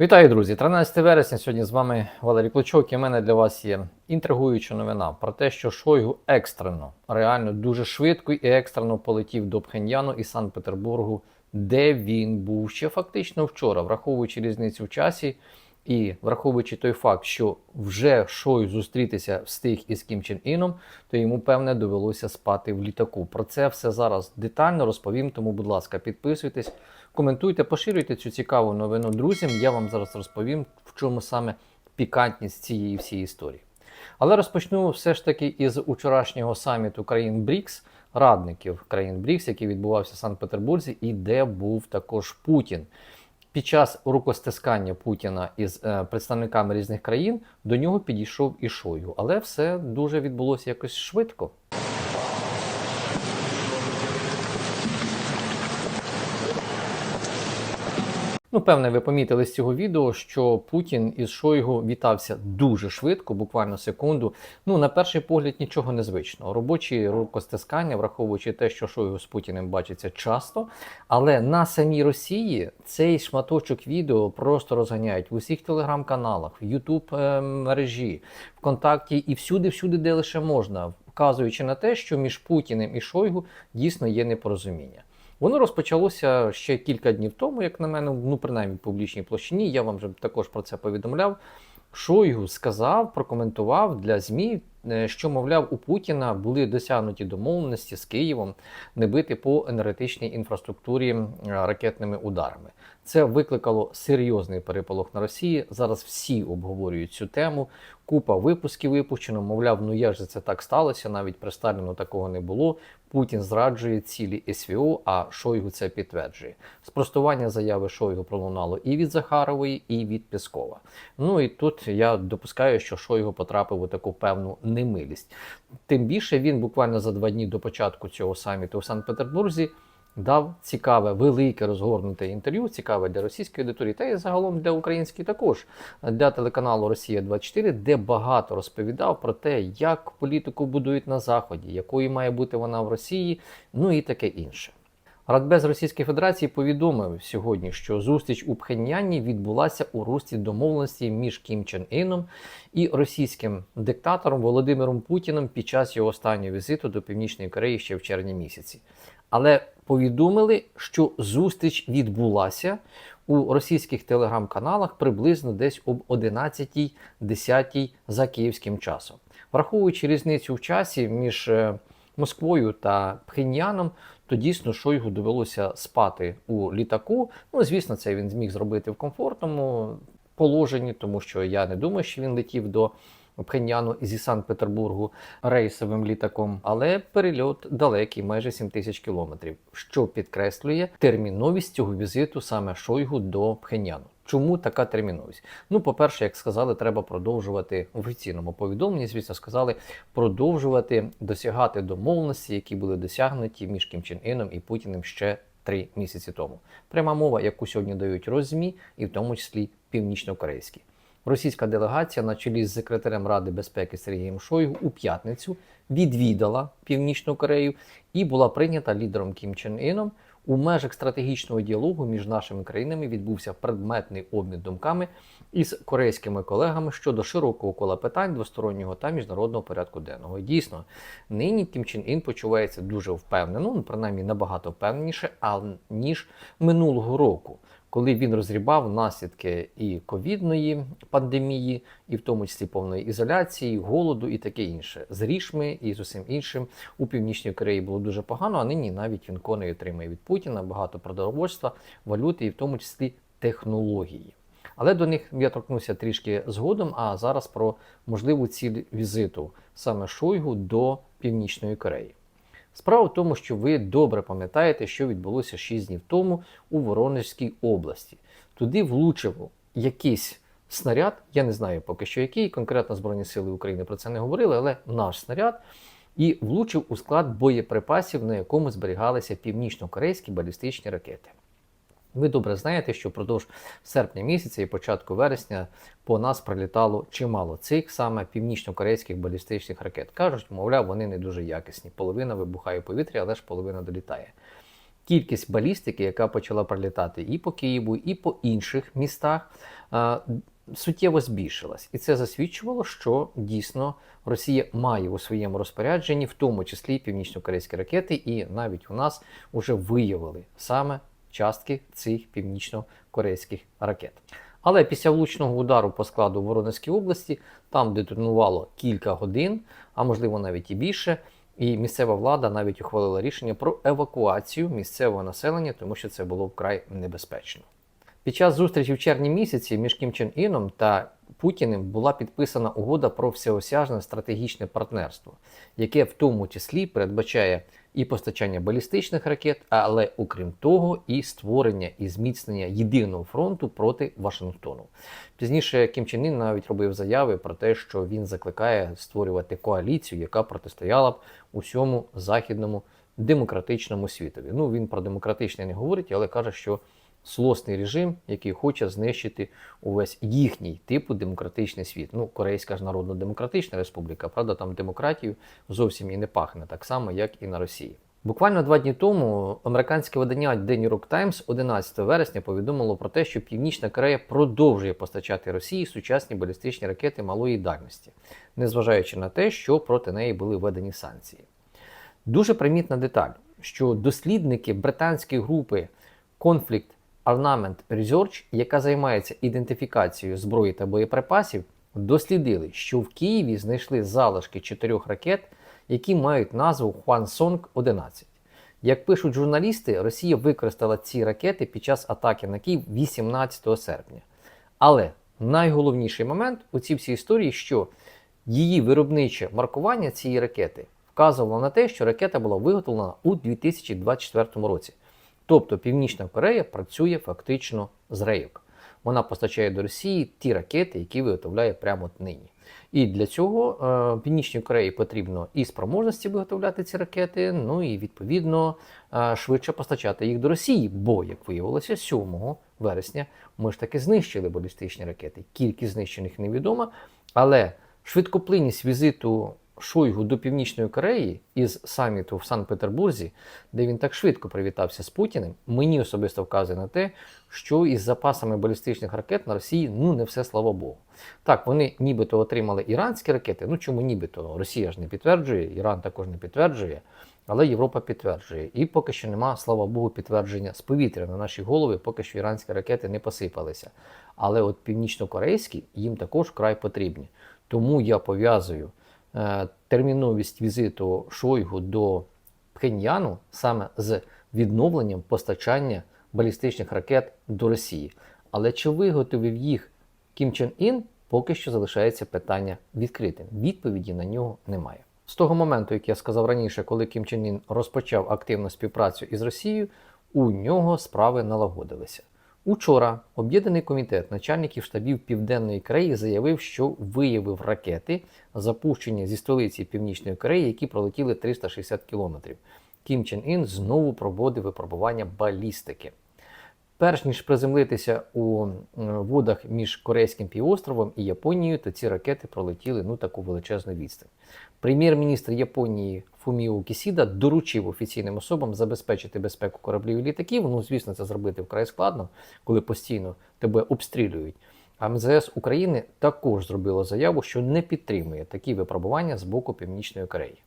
Вітаю, друзі! 13 вересня. Сьогодні з вами Валерій Клочок. І в мене для вас є інтригуюча новина про те, що Шойгу екстрено, реально дуже швидко і екстрено полетів до Пхеньяну і Санкт-Петербургу, де він був ще фактично вчора, враховуючи різницю в часі. І враховуючи той факт, що вже Шой зустрітися встиг із Кім Чен Іном, то йому певне довелося спати в літаку. Про це все зараз детально розповім. Тому, будь ласка, підписуйтесь, коментуйте, поширюйте цю цікаву новину друзям. Я вам зараз розповім, в чому саме пікантність цієї всієї історії. Але розпочну все ж таки із учорашнього саміту країн БРІКС, радників країн БРІКС, який відбувався в Санкт-Петербурзі, і де був також Путін. Під час рукостискання Путіна із е, представниками різних країн до нього підійшов і Шойгу. Але все дуже відбулося якось швидко. Ну, певне, ви помітили з цього відео, що Путін із Шойгу вітався дуже швидко, буквально секунду. Ну, на перший погляд, нічого незвичного. Робочі рукостискання, враховуючи те, що Шойгу з Путіним бачиться часто. Але на самій Росії цей шматочок відео просто розганяють в усіх телеграм-каналах, в Ютуб е, мережі, ВКонтакті і всюди-всюди, де лише можна, вказуючи на те, що між Путіним і Шойгу дійсно є непорозуміння. Воно розпочалося ще кілька днів тому, як на мене, ну принаймні в публічній площині. Я вам вже також про це повідомляв. Шойгу сказав, прокоментував для ЗМІ, е, що, мовляв, у Путіна були досягнуті домовленості з Києвом не бити по енергетичній інфраструктурі ракетними ударами. Це викликало серйозний переполох на Росії. Зараз всі обговорюють цю тему. Купа випусків випущено. Мовляв, ну як же це так сталося? Навіть при Сталіну такого не було. Путін зраджує цілі СВО, а Шойгу це підтверджує. Спростування заяви Шойгу пролунало і від Захарової, і від Піскова. Ну і тут я допускаю, що Шойгу потрапив у таку певну немилість. Тим більше він буквально за два дні до початку цього саміту у Санкт-Петербурзі дав цікаве, велике розгорнуте інтерв'ю, цікаве для російської аудиторії, та й загалом для української також для телеканалу Росія 24 де багато розповідав про те, як політику будують на Заході, якою має бути вона в Росії, ну і таке інше. Радбез Російської Федерації повідомив сьогодні, що зустріч у Пхеньяні відбулася у русті домовленості між Кім Чен Іном і російським диктатором Володимиром Путіним під час його останнього візиту до Північної Кореї ще в червні місяці. Але повідомили, що зустріч відбулася у російських телеграм-каналах приблизно десь об 11.10 за київським часом. Враховуючи різницю в часі між е, Москвою та Пхеньяном, то дійсно Шойгу довелося спати у літаку. Ну, звісно, це він зміг зробити в комфортному положенні, тому що я не думаю, що він летів до Пхеньяну зі Санкт-Петербургу рейсовим літаком, але перельот далекий, майже 7 тисяч кілометрів, що підкреслює терміновість цього візиту саме Шойгу до Пхеньяну. Чому така терміновість? Ну, по-перше, як сказали, треба продовжувати в офіційному повідомленні. Звісно, сказали продовжувати досягати домовленості, які були досягнуті між Кім Чен Іном і Путіним ще три місяці тому. Пряма мова, яку сьогодні дають розмі, і в тому числі північно-корейські. Російська делегація на чолі з секретарем Ради безпеки Сергієм Шойгу у п'ятницю відвідала Північну Корею і була прийнята лідером Кім Чен Іном. У межах стратегічного діалогу між нашими країнами відбувся предметний обмін думками із корейськими колегами щодо широкого кола питань двостороннього та міжнародного порядку денного. Дійсно, нині Кім Чен Ін почувається дуже впевнено, ну принаймні набагато впевненіше, а ніж минулого року коли він розрібав наслідки і ковідної пандемії, і в тому числі повної ізоляції, голоду і таке інше. З рішми і з усім іншим у північній Кореї було дуже погано. А нині навіть він коней отримає від Путіна багато продовольства, валюти і в тому числі технології. Але до них я торкнуся трішки згодом. А зараз про можливу ціль візиту саме Шойгу до Північної Кореї. Справа в тому, що ви добре пам'ятаєте, що відбулося 6 днів тому у Воронежській області. Туди влучив якийсь снаряд, я не знаю поки що який, конкретно Збройні Сили України про це не говорили, але наш снаряд. І влучив у склад боєприпасів, на якому зберігалися північно-корейські балістичні ракети. Ви добре знаєте, що впродовж серпня місяця і початку вересня по нас прилітало чимало цих саме північно-корейських балістичних ракет. Кажуть, мовляв, вони не дуже якісні. Половина вибухає в повітрі, але ж половина долітає. кількість балістики, яка почала прилітати і по Києву, і по інших містах, е, суттєво збільшилась. І це засвідчувало, що дійсно Росія має у своєму розпорядженні, в тому числі північно-корейські ракети, і навіть у нас вже виявили саме частки цих північно-корейських ракет. Але після влучного удару по складу Воронезькій області там детонувало кілька годин, а можливо навіть і більше. І місцева влада навіть ухвалила рішення про евакуацію місцевого населення, тому що це було вкрай небезпечно. Під час зустрічі в червні місяці між Кім Чен Іном та Путіним була підписана угода про всеосяжне стратегічне партнерство, яке в тому числі передбачає і постачання балістичних ракет, але окрім того, і створення і зміцнення єдиного фронту проти Вашингтону. Пізніше Кім Чен Ін навіть робив заяви про те, що він закликає створювати коаліцію, яка протистояла б усьому західному демократичному світові. Ну він про демократичне не говорить, але каже, що злосний режим, який хоче знищити увесь їхній типу демократичний світ. Ну, Корейська ж Народно-Демократична Республіка, правда, там демократію зовсім і не пахне, так само, як і на Росії. Буквально два дні тому американське видання The New York Times 11 вересня повідомило про те, що Північна Корея продовжує постачати Росії сучасні балістичні ракети малої дальності, незважаючи на те, що проти неї були введені санкції. Дуже примітна деталь, що дослідники британської групи Conflict Armament Research, яка займається ідентифікацією зброї та боєприпасів, дослідили, що в Києві знайшли залишки чотирьох ракет, які мають назву Хвансонг 11. Як пишуть журналісти, Росія використала ці ракети під час атаки на Київ 18 серпня. Але найголовніший момент у цій всій історії, що її виробниче маркування цієї ракети вказувало на те, що ракета була виготовлена у 2024 році. Тобто Північна Корея працює фактично з рейок. Вона постачає до Росії ті ракети, які виготовляє прямо нині. І для цього е, Північній Кореї потрібно і спроможності виготовляти ці ракети, ну і відповідно е, швидше постачати їх до Росії. Бо, як виявилося, 7 вересня ми ж таки знищили балістичні ракети. Кількість знищених невідома, але швидкоплинність візиту Шойгу до Північної Кореї із саміту в Санкт-Петербурзі, де він так швидко привітався з Путіним, мені особисто вказує на те, що із запасами балістичних ракет на Росії ну не все слава Богу. Так, вони нібито отримали іранські ракети. Ну чому нібито? Росія ж не підтверджує, Іран також не підтверджує, але Європа підтверджує. І поки що нема, слава Богу, підтвердження з повітря на наші голови, поки що іранські ракети не посипалися. Але от північно-корейські їм також край потрібні. Тому я пов'язую. Е, терміновість візиту Шойгу до Пхеньяну саме з відновленням постачання балістичних ракет до Росії. Але чи виготовив їх Кім Чен Ін, поки що залишається питання відкритим. Відповіді на нього немає. З того моменту, як я сказав раніше, коли Кім Чен Ін розпочав активну співпрацю із Росією, у нього справи налагодилися. Учора об'єднаний комітет начальників штабів Південної Кореї заявив, що виявив ракети, запущені зі столиці Північної Кореї, які пролетіли 360 кілометрів. Кім Чен Ін знову проводив випробування балістики. Перш ніж приземлитися у водах між Корейським півостровом і Японією, то ці ракети пролетіли ну таку величезну відстань. Прем'єр-міністр Японії Фуміо Кісіда доручив офіційним особам забезпечити безпеку кораблів і літаків. Ну, звісно, це зробити вкрай складно, коли постійно тебе обстрілюють. А МЗС України також зробило заяву, що не підтримує такі випробування з боку Північної Кореї.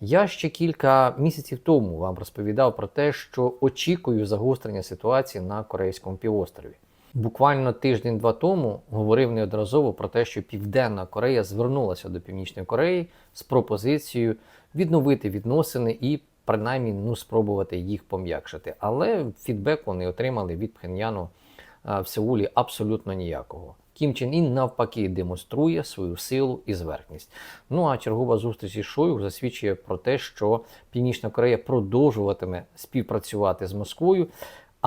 Я ще кілька місяців тому вам розповідав про те, що очікую загострення ситуації на Корейському півострові. Буквально тиждень-два тому говорив неодноразово про те, що Південна Корея звернулася до Північної Кореї з пропозицією відновити відносини і принаймні ну, спробувати їх пом'якшити. Але фідбеку не отримали від Пхеньяну в Сеулі абсолютно ніякого. Кім Чен Ін навпаки демонструє свою силу і зверхність. Ну а чергова зустріч із Шойгу засвідчує про те, що Північна Корея продовжуватиме співпрацювати з Москвою.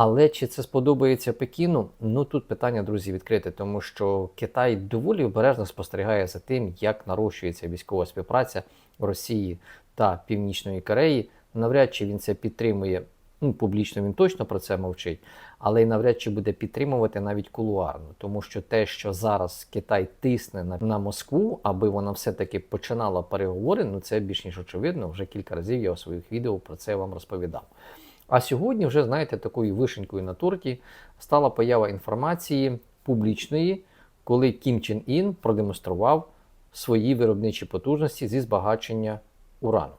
Але чи це сподобається Пекіну? Ну тут питання, друзі, відкрите, тому що Китай доволі обережно спостерігає за тим, як нарощується військова співпраця Росії та Північної Кореї. Навряд чи він це підтримує. Ну, публічно він точно про це мовчить, але й навряд чи буде підтримувати навіть кулуарно, тому що те, що зараз Китай тисне на, на Москву, аби вона все-таки починала переговори, ну це більш ніж очевидно. Вже кілька разів я у своїх відео про це вам розповідав. А сьогодні, вже знаєте, такою вишенькою на торті стала поява інформації публічної, коли Кім Чен Ін продемонстрував свої виробничі потужності зі збагачення урану.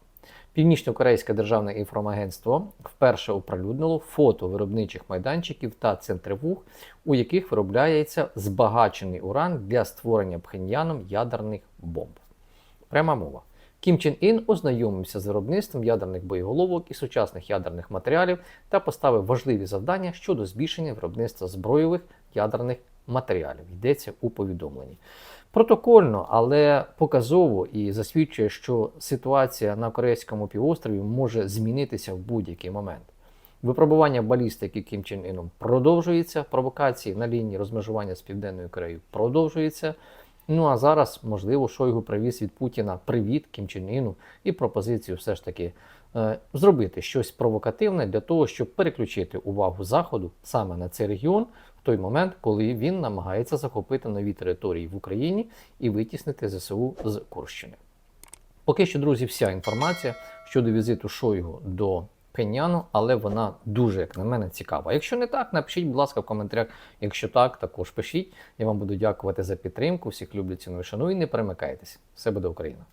Північно-Корейське державне інформагентство вперше оприлюднило фото виробничих майданчиків та центрифуг, у яких виробляється збагачений уран для створення пхеньяном ядерних бомб. Пряма мова. Кім Чен Ін ознайомився з виробництвом ядерних боєголовок і сучасних ядерних матеріалів та поставив важливі завдання щодо збільшення виробництва збройових ядерних матеріалів. Йдеться у повідомленні. Протокольно, але показово і засвідчує, що ситуація на Корейському півострові може змінитися в будь-який момент. Випробування балістики Кім Чен Іном продовжується, провокації на лінії розмежування з Південною Кореєю продовжуються. Ну а зараз, можливо, Шойгу привіз від Путіна привіт Кім Чен Іну і пропозицію все ж таки е, зробити щось провокативне для того, щоб переключити увагу Заходу саме на цей регіон в той момент, коли він намагається захопити нові території в Україні і витіснити ЗСУ з Курщини. Поки що, друзі, вся інформація щодо візиту Шойгу до Пеняну, але вона дуже, як на мене, цікава. Якщо не так, напишіть, будь ласка, в коментарях. Якщо так, також пишіть. Я вам буду дякувати за підтримку. Всіх люблю, ціную, шаную і не перемикайтеся. Все буде Україна!